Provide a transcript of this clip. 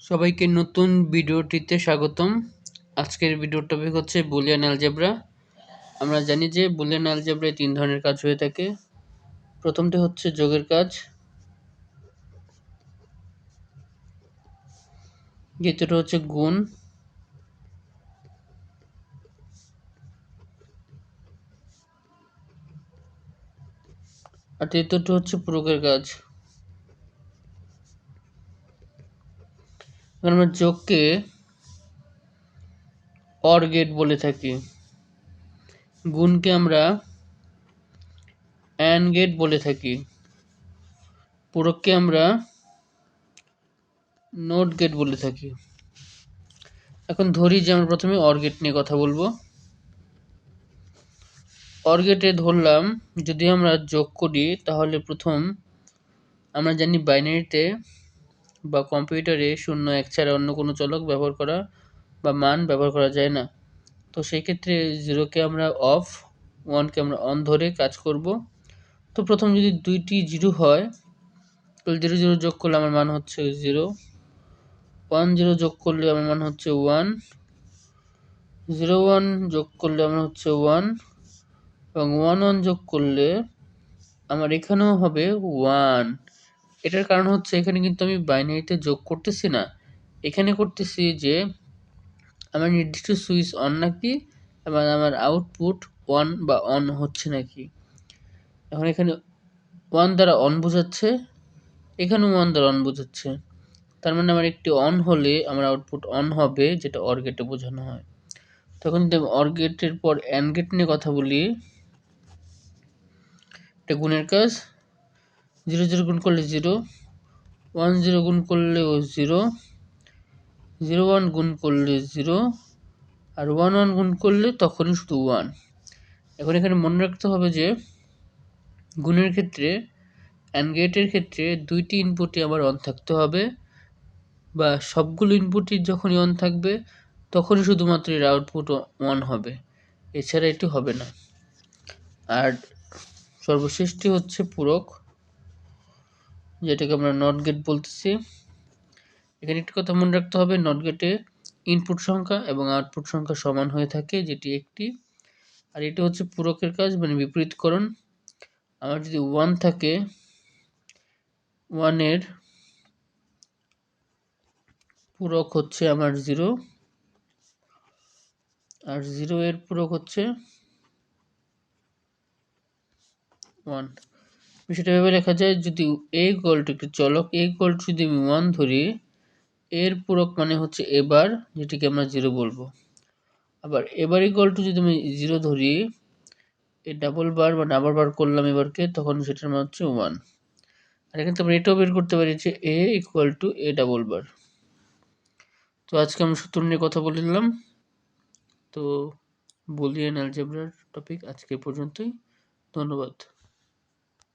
সবাইকে নতুন ভিডিওটিতে স্বাগতম। আজকের ভিডিওর টপিক হচ্ছে বুলিয়ান অ্যালজেব্রা আমরা জানি যে বুলিয়ান অ্যালজেব্রায় তিন ধরনের কাজ হয়ে থাকে। প্রথমটি হচ্ছে যোগের কাজ। দ্বিতীয়টা হচ্ছে গুণ। আর তৃতীয়টি হচ্ছে প্রয়োগের কাজ। আমরা যোগকে অর গেট বলে থাকি। গুণকে আমরা অ্যান গেট বলে থাকি। পূরককে আমরা নোট গেট বলে থাকি। এখন ধরি যে আমরা প্রথমে অর গেট নিয়ে কথা বলব। অর গেটে ধরলাম, যদি আমরা যোগ করি, তাহলে প্রথম আমরা জানি বাইনারিতে বা কম্পিউটারে শূন্য, এক ছাড়া অন্য কোনো চলক ব্যবহার করা বা মান ব্যবহার করা যায় না। তো সেই ক্ষেত্রে জিরোকে আমরা অফ ওয়ানকে আমরা অন ধরে কাজ করব। তো প্রথম যদি দুইটি জিরো হয়, তাহলে জিরো জিরো যোগ করলে আমার মান হচ্ছে জিরো ওয়ান জিরো যোগ করলে আমার মান হচ্ছে ওয়ান জিরো ওয়ান যোগ করলে আমার হচ্ছে ওয়ান এবং ওয়ান ওয়ান যোগ করলে আমার এখানেও হবে ওয়ান এটার কারণ হচ্ছে এখানে কিন্তু আমি বাইনারিতে যোগ করতেছি না। এখানে করতেছি যে, আমার নির্দিষ্ট সুইচ অন নাকি এবং আমার আউটপুট ওয়ান বা অন হচ্ছে নাকি। এখন এখানে ওয়ান দ্বারা অন বোঝাচ্ছে, এখানেও ওয়ান দ্বারা অন বোঝাচ্ছে। তার মানে আমার একটি অন হলে আমার আউটপুট অন হবে, যেটা অর গেটে বোঝানো হয়। তখন যদি আমি অর গেটের পর অ্যান গেট নিয়ে কথা বলি, এটা গুণের কাজ। জিরো জিরো গুণ করলে জিরো, ওয়ান জিরো গুণ করলেও জিরো জিরো ওয়ান গুণ করলে জিরো, আর ওয়ান ওয়ান গুণ করলে তখনই শুধু ওয়ান। এখন এখানে মনে রাখতে হবে যে গুণের ক্ষেত্রে অ্যান্ড গেটের ক্ষেত্রে দুইটি ইনপুটই আবার অন থাকতে হবে বা সবগুলো ইনপুটই যখনই অন থাকবে তখনই শুধুমাত্র এর আউটপুট অন হবে। এছাড়া এটি হবে না। আর সর্বশেষটি হচ্ছে পূরক। যেটাকে আমরা নট গেট বলতেছি। এখানে একটি কথা মনে রাখতে হবে নট গেটে ইনপুট সংখ্যা এবং আউটপুট সংখ্যা সমান হয়ে থাকে, যেটি একটি। আর এটি হচ্ছে পূরকের কাজ মানে বিপরীতকরণ। আমার যদি ওয়ান থাকে ওয়ানের পূরক হচ্ছে আমার জিরো আর জিরো এর পূরক হচ্ছে ওয়ান বিষয়টা ভেবে লেখা যায়, যদি এই গোলটি একটি চলক এই গোলটি যদি আমি ওয়ান ধরি, এর পূরক মানে হচ্ছে এবার, যেটিকে আমরা জিরো বলব। আবার এবার ইকুয়াল যদি আমি জিরো ধরি, এ ডাবল বার বা ডাবল বার করলাম এবারকে, তখন সেটার মানে হচ্ছে ওয়ান আর এখানে আমরা এটাও বের করতে পারি যে A equal to A double bar তো আজকে আমি সূত্র নিয়ে কথা বলে নিলাম। তো বলিয়েন অ্যালজেব্রার টপিক আজকে পর্যন্তই। ধন্যবাদ।